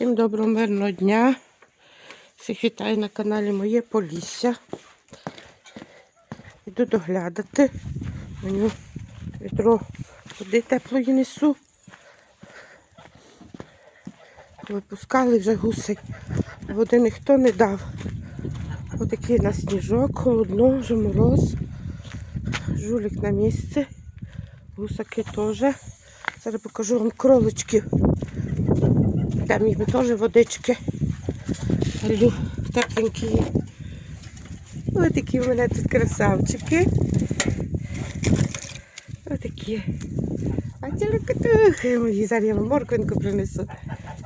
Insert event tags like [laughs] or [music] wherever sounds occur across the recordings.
Всім доброго мирного дня. Всіх вітаю на каналі Моє Полісся. Іду доглядати. Мені відро води теплої несу. Випускали вже гусей. Води ніхто не дав. Отакий у нас сніжок, холодно, вже мороз. Жулік на місці. Гусаки теж. Зараз покажу вам кроличків. Там їм теж водички. Лю тепленькі. Ось такі в мене тут красавчики. Ось такі. А ті лукатухи мої. Зараз я вам морквинку принесу.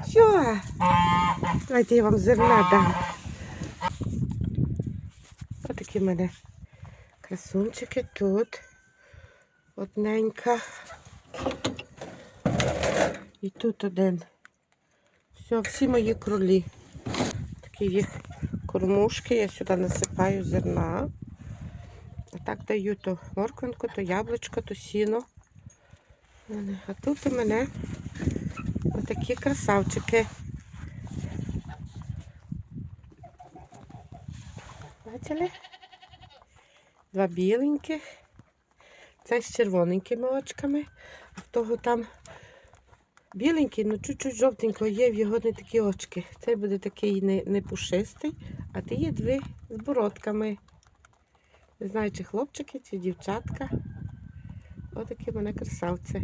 Що? Давайте я вам зерна дам. Ось такі в мене красунчики тут. Одненька. І тут один. Всі мої кролі. Такі їх кормушки. Я сюди насипаю зерна. А так даю то морквинку, то яблучко, то сіно. А тут у мене отакі красавчики. Бачили? Два біленьких. Це з червоненькими очками. А в того там біленький, ну чуть-чуть жовтенького є, в його не такі очки. Цей буде такий не, не пушистий, а ті є дві з бородками. Не знаю, чи хлопчики, чи дівчатка. Отакі мене красавці.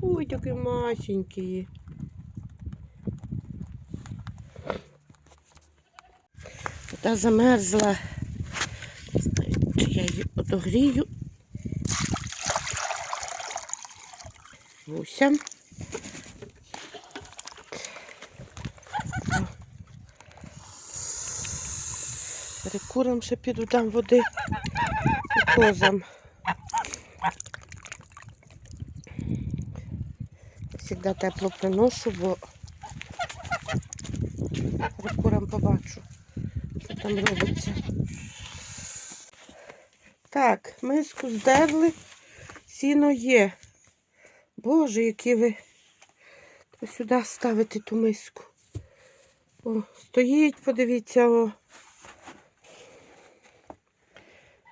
Ой, такі масенькі. Та замерзла. Не знаю, чи я її одогрію. Гуся. Перекурам ще піду дам води і козам. Завжди тепло приношу, бо перекурам побачу, що там робиться. Так, миску здерли, сіно є. Боже, які ви Треба сюди ставити ту миску. О, стоїть, подивіться, о.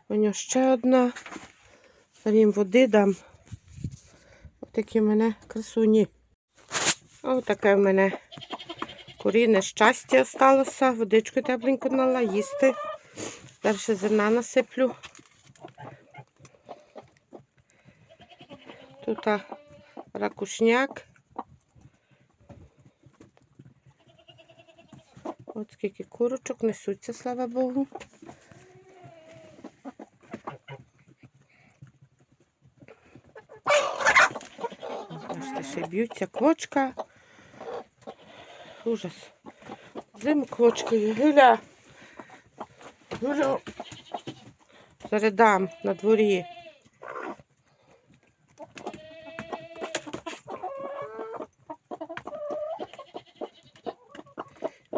У нього ще одна. Зараз їм води дам. Ось такі в мене красуні. Ось таке в мене куріне щастя сталося. Водичку тепленько налила, їсти. Далі зерна насиплю. Тут а, ракушняк. От скільки курочок несуться, слава Богу. Бачите, ще б'ються квочка. Ужас. Зиму квочкою. Гиля. Гилю. Зараз дам на дворі.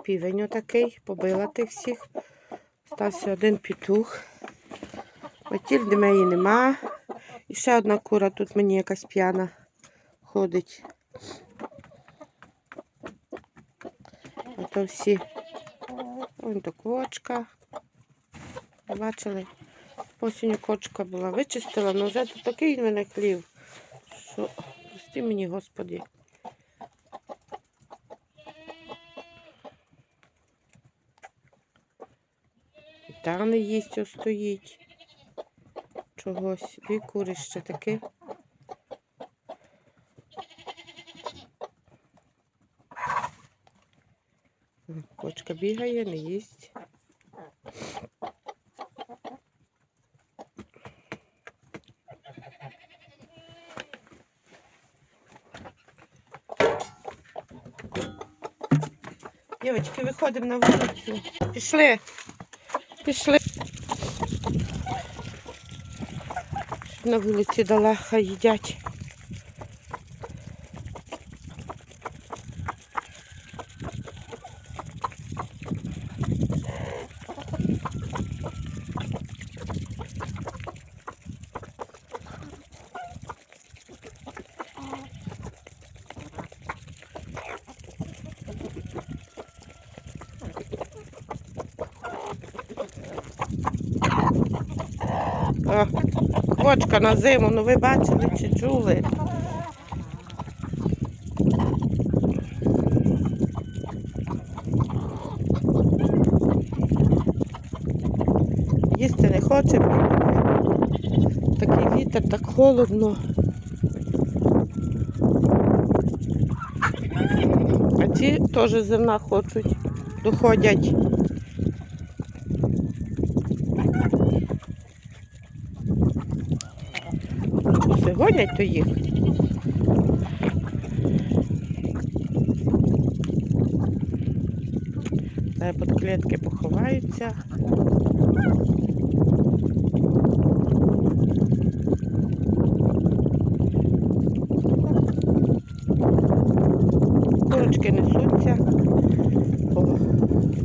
Півень отакий, побила тих всіх. Стався один петух. Матільди моєї нема. І ще одна кура тут мені якась п'яна ходить. Ото всі. Ось то кочка. Бачили? Осінню кочка була вичистила, але вже тут такий мене хлів, що прости мені, Господи. Не їсть, стоїть. Чогось. Дві курище таке. Кочка бігає, не їсть. Дівчатки, виходимо на вулицю. Пішли. Пішли. На вулиці далеха їдять. О, квочка на зиму, ну ви бачили чи чули? Їсти не хоче. Такий вітер, так холодно. А ці теж зерна хочуть, доходять. Гонять то їх. Під клітки поховаються. Курочки несуться по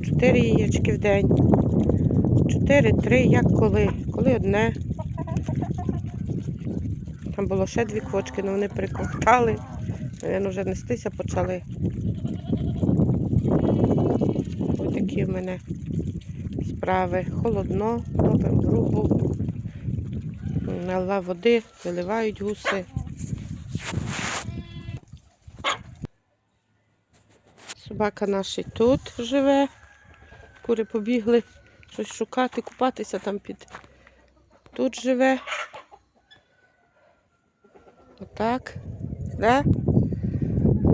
4 яєчки в день. 4-3, як коли. Коли одне. Там було ще дві квочки, але вони прикохтали. Навіть вже нестися почали. Ось такі в мене справи. Холодно, топимо грубо. Налила води, виливають гуси. Собака наш і тут живе. Кури побігли щось шукати, купатися там під. Тут живе. Отак. Да?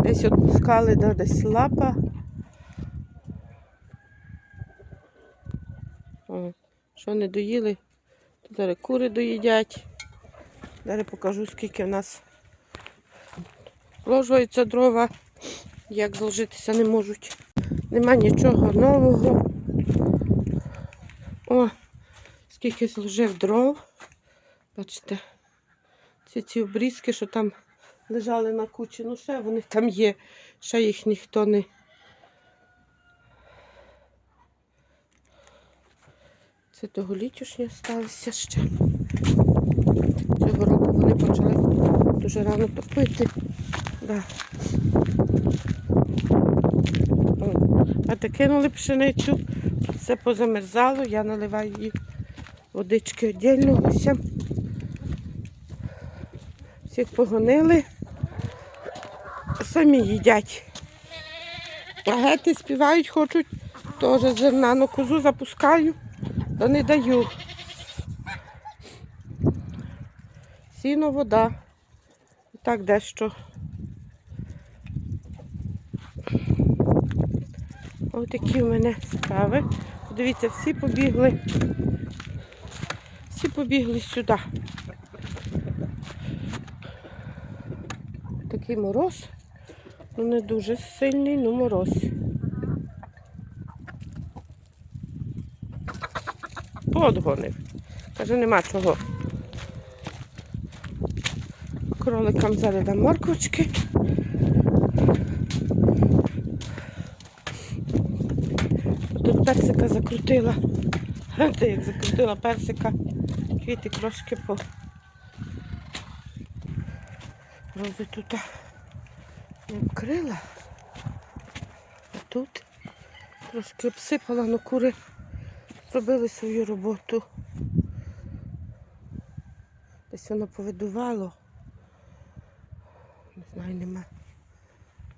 Десь відпускали, да, десь лапа. О, що не доїли, то зараз кури доїдять. Зараз покажу, скільки в нас вложується дрова, як зложитися не можуть. Нема нічого нового. О, скільки зложив дров. Бачите, ці ці обрізки, що там лежали на кучі, ну ще вони там є, ще їх ніхто не. Це тоголітішні залишилися ще. Цього року вони почали дуже рано топити. Да. А те кинули пшеницю, все позамерзало, я наливаю їй водички віддільно. Всіх погонили, самі їдять. А гети співають, хочуть теж зерна, ну козу запускаю, то не даю. Сіно, вода. І так дещо. Ось такі в мене справи. Дивіться, всі побігли. Всі побігли сюди. Такий мороз. Ну не дуже сильний, ну мороз. Подгонив. Каже, нема чого. Кроликам зараз дам морковочки. Тут персика закрутила. [laughs] Гляньте, як закрутила персика. Квіти трошки по рози тут не вкрила. А тут трошки обсипала, але кури зробили свою роботу. Десь воно повидувало. Не знаю, нема.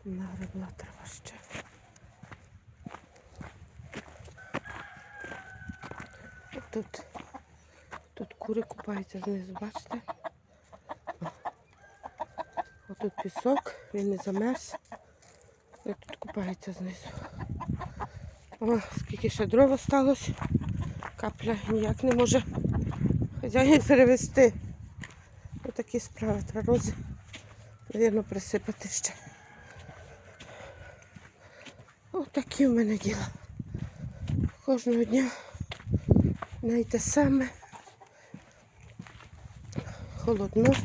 Нагребла треба ще. Тут, тут кури купаються знизу, бачите? Тут пісок, він не замерз. І тут купається знизу. О, скільки ще дров осталось. Капля ніяк не може хазяїн перевести. Отакі справи. Треба рози, навірно, присипати ще. Отакі в мене діла. Кожного дня навіть те саме. Холодно.